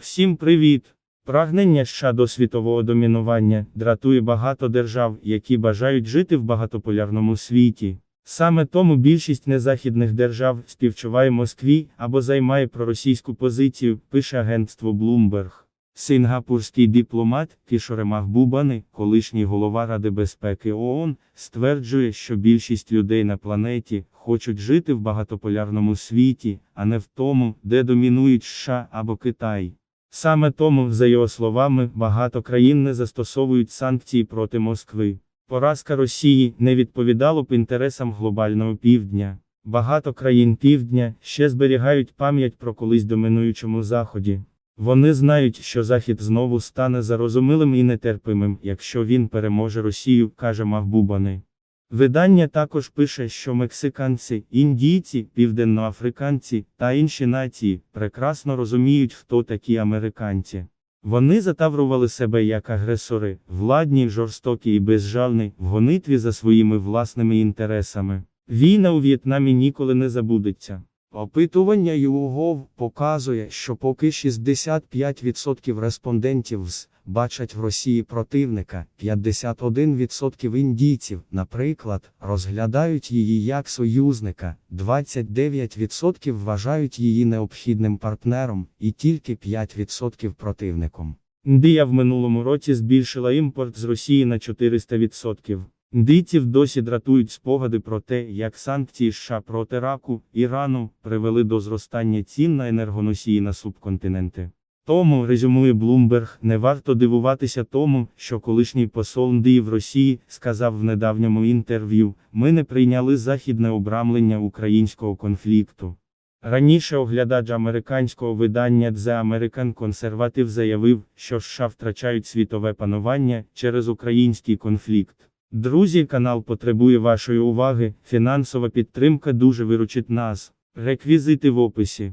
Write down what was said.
Всім привіт! Прагнення США до світового домінування дратує багато держав, які бажають жити в багатополярному світі. Саме тому більшість незахідних держав співчуває Москві або займає проросійську позицію, пише агентство Bloomberg. Сингапурський дипломат Кішоре Махбубани, колишній голова Ради безпеки ООН, стверджує, що більшість людей на планеті хочуть жити в багатополярному світі, а не в тому, де домінують США або Китай. Саме тому, за його словами, багато країн не застосовують санкції проти Москви. Поразка Росії не відповідало б інтересам глобального півдня. Багато країн півдня ще зберігають пам'ять про колись домінуючому заході. Вони знають, що Захід знову стане зарозумілим і нетерпимим, якщо він переможе Росію, каже Махбубани. Видання також пише, що мексиканці, індійці, південноафриканці та інші нації прекрасно розуміють, хто такі американці. Вони затаврували себе як агресори, владні, жорстокі і безжальні, в гонитві за своїми власними інтересами. Війна у В'єтнамі ніколи не забудеться. Опитування YouGov показує, що поки 65% респондентів з бачать в Росії противника, 51% індійців, наприклад, розглядають її як союзника, 29% вважають її необхідним партнером і тільки 5% противником. Індія в минулому році збільшила імпорт з Росії на 400%. Індійців досі дратують спогади про те, як санкції США проти раку, Ірану привели до зростання цін на енергоносії на субконтиненти. Тому, резюмує Блумберг, не варто дивуватися тому, що колишній посол Індії в Росії сказав в недавньому інтерв'ю: ми не прийняли західне обрамлення українського конфлікту. Раніше оглядач американського видання The American Conservative заявив, що США втрачають світове панування через український конфлікт. Друзі, канал потребує вашої уваги, фінансова підтримка дуже виручить нас. Реквізити в описі.